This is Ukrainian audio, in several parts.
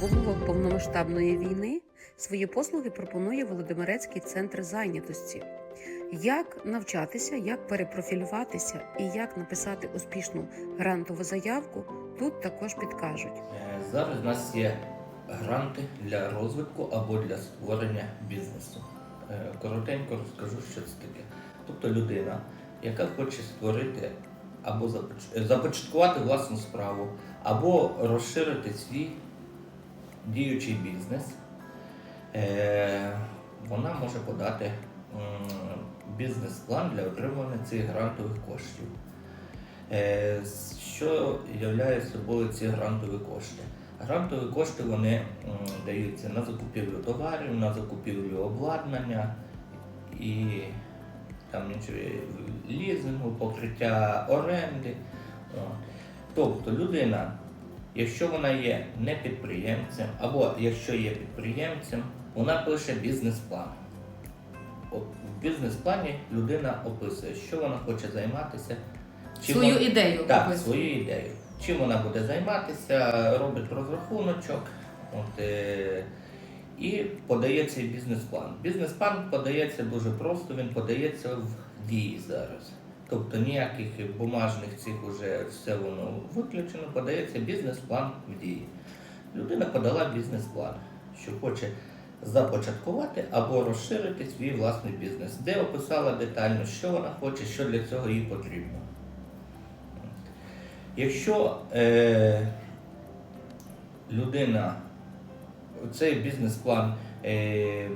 В умовах повномасштабної війни свої послуги пропонує Володимирецький центр зайнятості. Як навчатися, як перепрофілюватися і як написати успішну грантову заявку, тут також підкажуть. Е, Зараз у нас є гранти для розвитку або для створення бізнесу. Е, Коротенько розкажу, що це таке. Тобто людина, яка хоче створити або започаткувати власну справу, або розширити свій діючий бізнес, е, вона може подати бізнес-план для отримання цих грантових коштів. Е, Що являє собою ці грантові кошти? Грантові кошти вони даються на закупівлю товарів, на закупівлю обладнання і там лізингу, покриття оренди. Тобто людина, якщо вона є не підприємцем, або якщо є підприємцем, вона пише бізнес-план. В бізнес-плані людина описує, що вона хоче займатися. чим Свою вона- ідею так, описує. свою ідею. Чим вона буде займатися, робить розрахуночок от, е, і подає цей бізнес-план. Бізнес-план подається дуже просто, він подається в дії зараз. Тобто ніяких бумажних цих уже все воно виключено, подається бізнес-план в дії. Людина подала бізнес-план, що хоче започаткувати або розширити свій власний бізнес, де описала детально, що вона хоче, що для цього їй потрібно. Якщо е, людина цей бізнес-план е,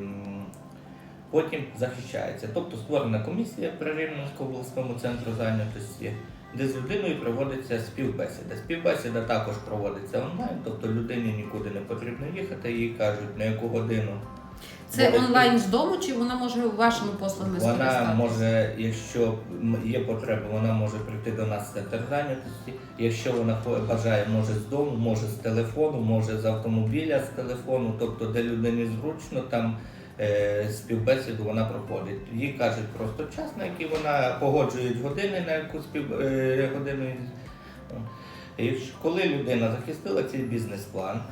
потім захищається, тобто створена комісія при Рівненському обласному центру зайнятості, де з людиною проводиться співбесіда. Співбесіда також проводиться онлайн, тобто людині нікуди не потрібно їхати, їй кажуть, на яку годину. Це буде- онлайн з дому, чи вона може вашими послугами вона може, якщо є потреба, вона може прийти до нас в центр зайнятості. Якщо вона бажає, може з дому, може з телефону, може з автомобіля з телефону, тобто де людині зручно, там співбесіду вона проходить. Їй кажуть просто час, на який вона погоджує години, на яку спів е, годину. О. Коли людина захистила цей бізнес-план,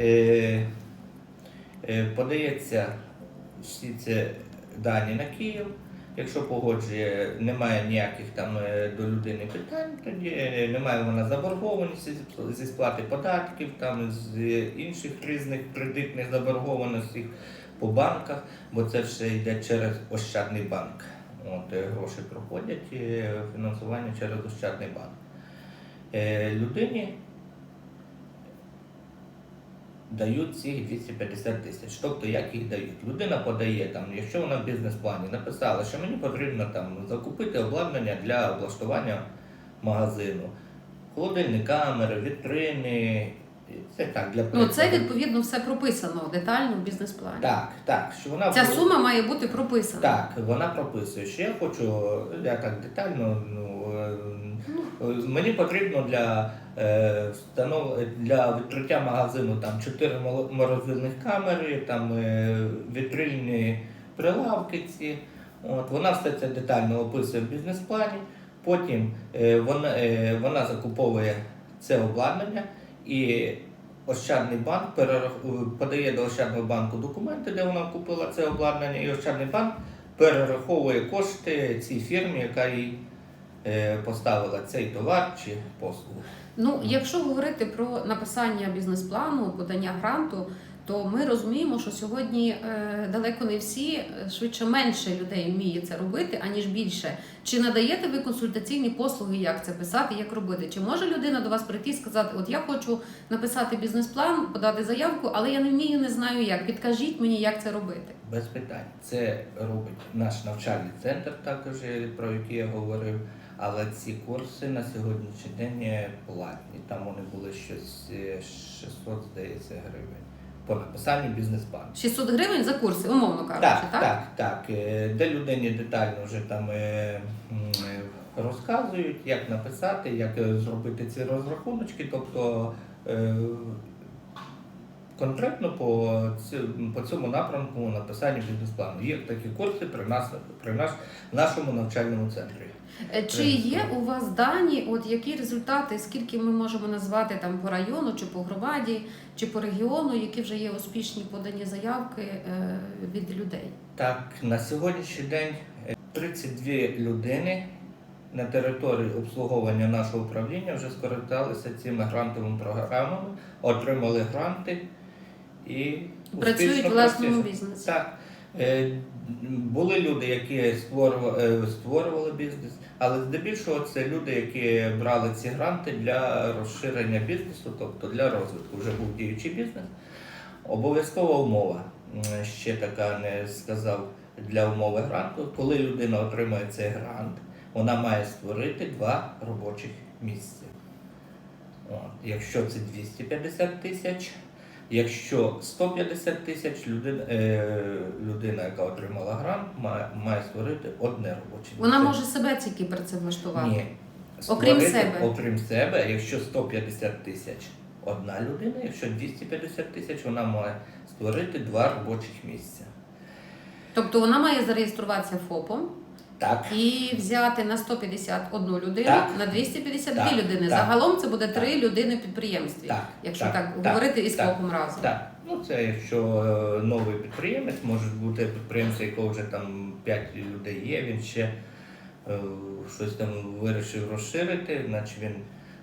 е, Е, Подається всі ці дані на Київ. Якщо погоджує, немає ніяких там е, до людини питань, тоді е, немає вона заборгованості зі- сплати податків, там з інших різних кредитних заборгованостей по банках, бо це все йде через Ощадний банк. От е, гроші проходять, фінансування через Ощадний банк. Людині дають цих 250 тисяч. Тобто, як їх дають? Людина подає там, якщо вона в бізнес-плані написала, що мені потрібно там закупити обладнання для облаштування магазину, холодильні камери, вітрини. Це так для Ну це відповідно все прописано детально в бізнес-плані. Так, так, що вона Ця була- сума має бути прописана. так, вона прописує, що я хочу, я так детально, ну, е, мені потрібно для, е, встанов... для відкриття магазину там 4 мало- морозильних камери, там е, вітрильні прилавки ці. От, вона все це детально описує в бізнес-плані. Потім е, вона, е, вона закуповує це обладнання і Ощадний банк подає до Ощадного банку документи, де вона купила це обладнання, і Ощадний банк перераховує кошти цій фірмі, яка їй е, поставила цей товар чи послугу. Ну, якщо говорити про написання бізнес-плану, подання гранту, то ми розуміємо, що сьогодні е, далеко не всі, е, швидше менше людей вміє це робити, аніж більше. Чи надаєте ви консультаційні послуги, як це писати, як робити? Чи може людина до вас прийти і сказати, от я хочу написати бізнес-план, подати заявку, але я не вмію, не знаю як. Підкажіть мені, як це робити. Без питань. Це робить наш навчальний центр, також е, про який я говорив. Але ці курси на сьогоднішній день платні. Там вони були щось е, 600, здається, гривень по написанню бізнес-плану. 600 гривень за курси, умовно кажучи, Так, так? так, так. Е, Де людині детально вже там е, розказують, як написати, як е, зробити ці розрахуночки. Тобто конкретно по, по цьому напрямку написання бізнес-плану. Є такі курси при нас при наш, нашому навчальному центрі. Е, Чи є у вас дані, от які результати, скільки ми можемо назвати там по району, чи по громаді, чи по регіону, які вже є успішні подані заявки е, від людей? Так, на сьогоднішній день е, 32 людини на території обслуговування нашого управління вже скористалися цими грантовими програмами, отримали гранти і Працюють в власному бізнесі. Так. Е, Були люди, які створювали, е, створювали бізнес, але здебільшого це люди, які брали ці гранти для розширення бізнесу, тобто для розвитку. Вже був діючий бізнес. Обов'язкова умова, ще така не сказав для умови гранту. Коли людина отримує цей грант, вона має створити два робочих місця. От. Якщо це 250 тисяч, якщо 150 тисяч, людина, е, людина, яка отримала грант, має, має створити одне робоче місце. Вона може себе тільки працевлаштувати. Ні. Окрім Створити, себе. Окрім себе, якщо 150 тисяч одна людина, якщо 250 тисяч, вона має створити два робочих місця. Тобто вона має зареєструватися ФОПом Так. і взяти на 151 людину, Так. на 252 Так, людини. так. Загалом це буде Так. три людини в підприємстві, Так, якщо так, так, говорити із так, ФОПом разом. Так, ну це якщо е, новий підприємець, може бути підприємець, якого вже там 5 людей є, він ще е, щось там вирішив розширити, значить він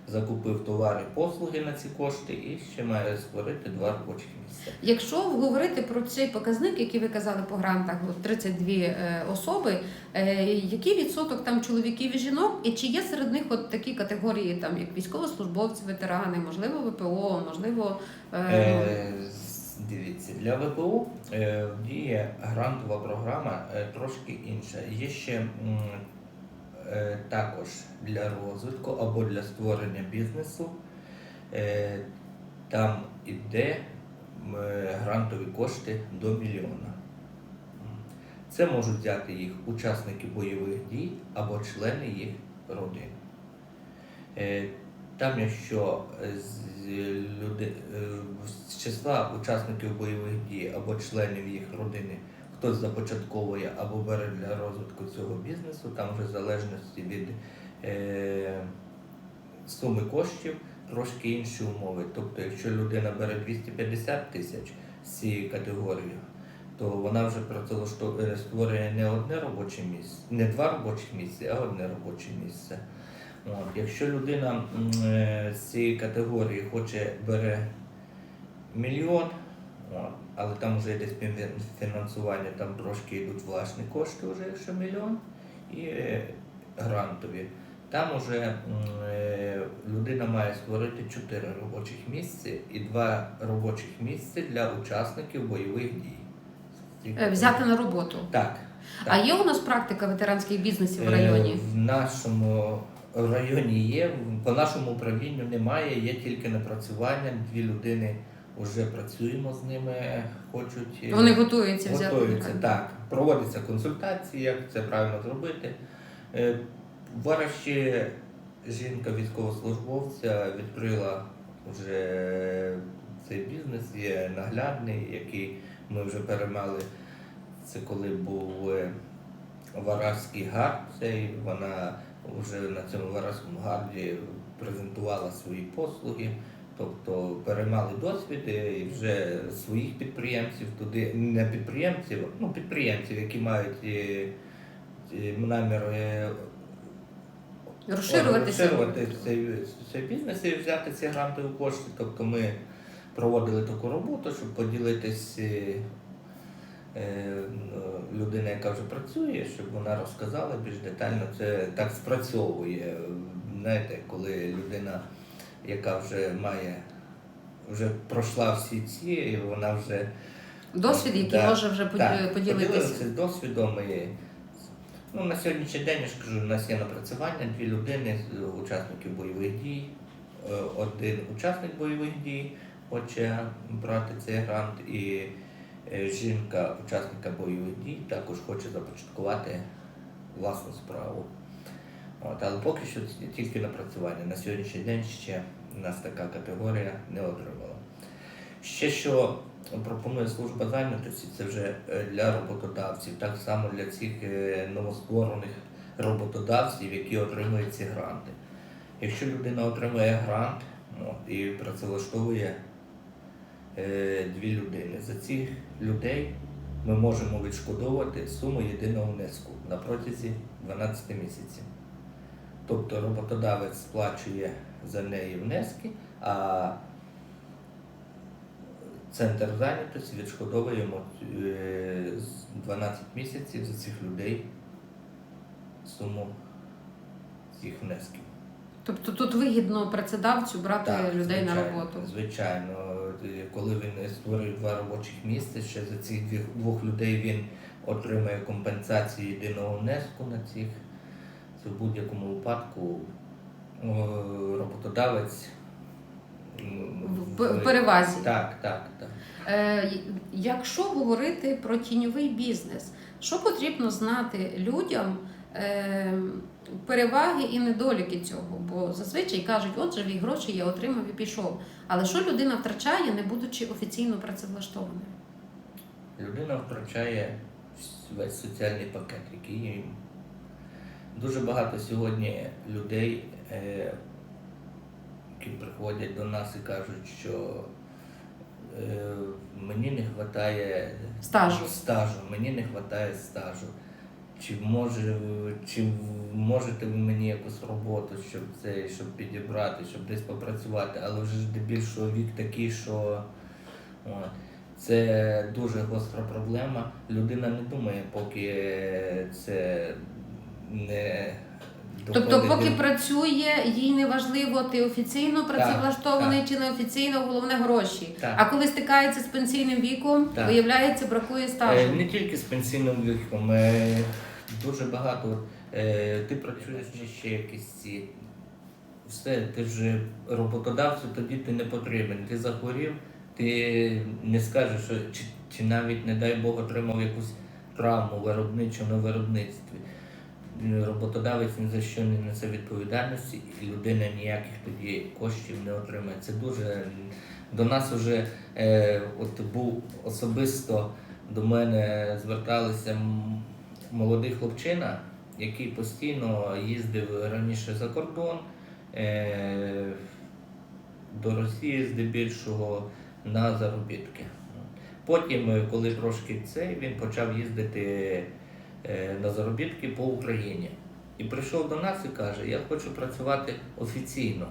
закупив товари, послуги на ці кошти і ще має створити два робочих місця. Якщо говорити про цей показник, який ви казали по грантах, от 32 е, особи, е, який відсоток там чоловіків і жінок, і чи є серед них от такі категорії, там як військовослужбовці, ветерани, можливо, ВПО, можливо, е, Е, Дивіться, для ВПУ діє грантова програма трошки інша. Є ще також для розвитку або для створення бізнесу. Е, там іде е, грантові кошти до мільйона. Це можуть взяти їх учасники бойових дій або члени їх родин. Е, Там, якщо з, люди, е, з числа учасників бойових дій або членів їх родини хтось започатковує або бере для розвитку цього бізнесу, там вже в залежності від е, суми коштів трошки інші умови. Тобто, якщо людина бере 250 тисяч з цієї категорії, то вона вже працевлаштовує створює не одне робоче місце, не два робочих місця, а одне робоче місце. От. Якщо людина е, з цієї категорії хоче бере мільйон, от, але там вже йде співфінансування, там трошки йдуть власні кошти, вже якщо мільйон, і е, грантові. Там вже е, людина має створити 4 робочих місця і 2 робочих місця для учасників бойових дій. е, взяти на роботу. Так. А є у нас практика ветеранських бізнесів в районі? В нашому районі є, по нашому управлінню немає, є тільки напрацювання. Дві людини вже працюємо з ними, хочуть. е, Вони готуються готуються. на Так, проводяться консультації, як це правильно зробити. Е, Вараші жінка військовослужбовця відкрила вже цей бізнес, є наглядний, який ми вже переймали. Це коли був е, Варажський гард, цей вона вже на цьому Варажському гарді презентувала свої послуги, тобто переймали досвід і вже своїх підприємців туди, не підприємців, ну підприємців, які мають е, е, намір е, розширювати цей, цей бізнес і взяти ці грантові кошти. Тобто ми проводили таку роботу, щоб поділитись е, людина, яка вже працює, щоб вона розказала більш детально. Це так спрацьовує. Знаєте, коли людина, яка вже має, вже пройшла всі ці, і вона вже Досвід, який Да, може вже так, поділитися. досвідом. І, ну, на сьогоднішній день я ж кажу, у нас є напрацювання, дві людини, учасників бойових дій. Е, Один учасник бойових дій хоче брати цей грант, і е, жінка, учасника бойових дій, також хоче започаткувати власну справу. От, але поки що тільки напрацювання. На сьогоднішній день ще нас така категорія не отримала. Ще що пропонує служба зайнятості, це вже е, для роботодавців, так само для цих е, новостворених роботодавців, які отримують ці гранти. Якщо людина отримує грант от, і працевлаштовує е, дві людини, за цих людей ми можемо відшкодовувати суму єдиного внеску на протязі 12 місяців. Тобто роботодавець сплачує за неї внески, а центр зайнятості відшкодовує йому е, 12 місяців за цих людей суму цих внесків. Тобто тут вигідно працедавцю брати людей на роботу. Звичайно, коли він створює два робочих місця, ще за цих двох людей він отримує компенсацію єдиного внеску на цих. Це в будь-якому випадку е, роботодавець. В, перевазі. Так, так, так. Е, якщо говорити про тіньовий бізнес, що потрібно знати людям е, переваги і недоліки цього? Бо зазвичай кажуть, от живі гроші я отримав і пішов. Але що людина втрачає, не будучи офіційно працевлаштованою? Людина втрачає весь соціальний пакет, який. Дуже багато сьогодні людей, е, які приходять до нас і кажуть, що е, мені не вистачає Стажу. стажу, мені не вистачає стажу. Чи може, чи можете ви мені якусь роботу, щоб це, щоб підібрати, щоб десь попрацювати, але вже ж здебільшого вік такий, що це дуже гостра проблема. Людина не думає, поки це не Тобто, поки працює, їй не важливо, ти офіційно працевлаштований чи неофіційно, головне гроші. Так. А коли стикається з пенсійним віком, Так. виявляється, бракує Е, стажу. Не тільки з пенсійним віком, е, дуже багато. е, Ти працюєш ще якісь ці. Все, ти вже роботодавцю, тоді ти не потрібен. Ти захворів, ти не скажеш, чи, чи навіть, не дай Бог, отримав якусь травму виробничу на виробництві. Роботодавець ні за що не несе відповідальності, і людина ніяких тоді коштів не отримає. Це дуже до нас вже е, от був особисто до мене зверталися молодий хлопчина, який постійно їздив раніше за кордон е, до Росії здебільшого на заробітки. Потім, е, коли трошки цей, він почав їздити на заробітки по Україні. І прийшов до нас і каже: Я хочу працювати офіційно.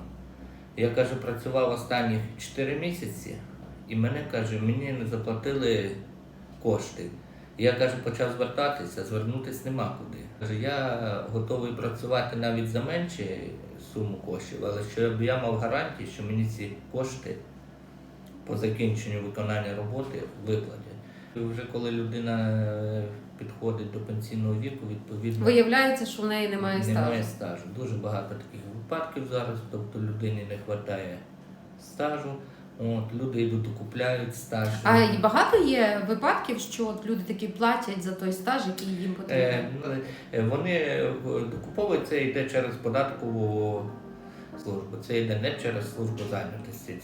Я каже, працював останні 4 місяці, і мене каже, мені не заплатили кошти. Я каже, почав звертатися, звернутися нема куди. Каже, я готовий працювати навіть за менше суму коштів, але щоб я мав гарантії, що мені ці кошти по закінченню виконання роботи виплатять. Вже коли людина е, підходить до пенсійного віку, відповідно Виявляється, що в неї немає стажу. немає стажу. Дуже багато таких випадків зараз, тобто людині не вистачає стажу. От, люди йдуть докупляють стаж. А і багато є випадків, що от люди такі платять за той стаж, який їм потрібен. Е, ну, е, вони докуповують це йде через податкову службу. Це йде не через службу зайнятості.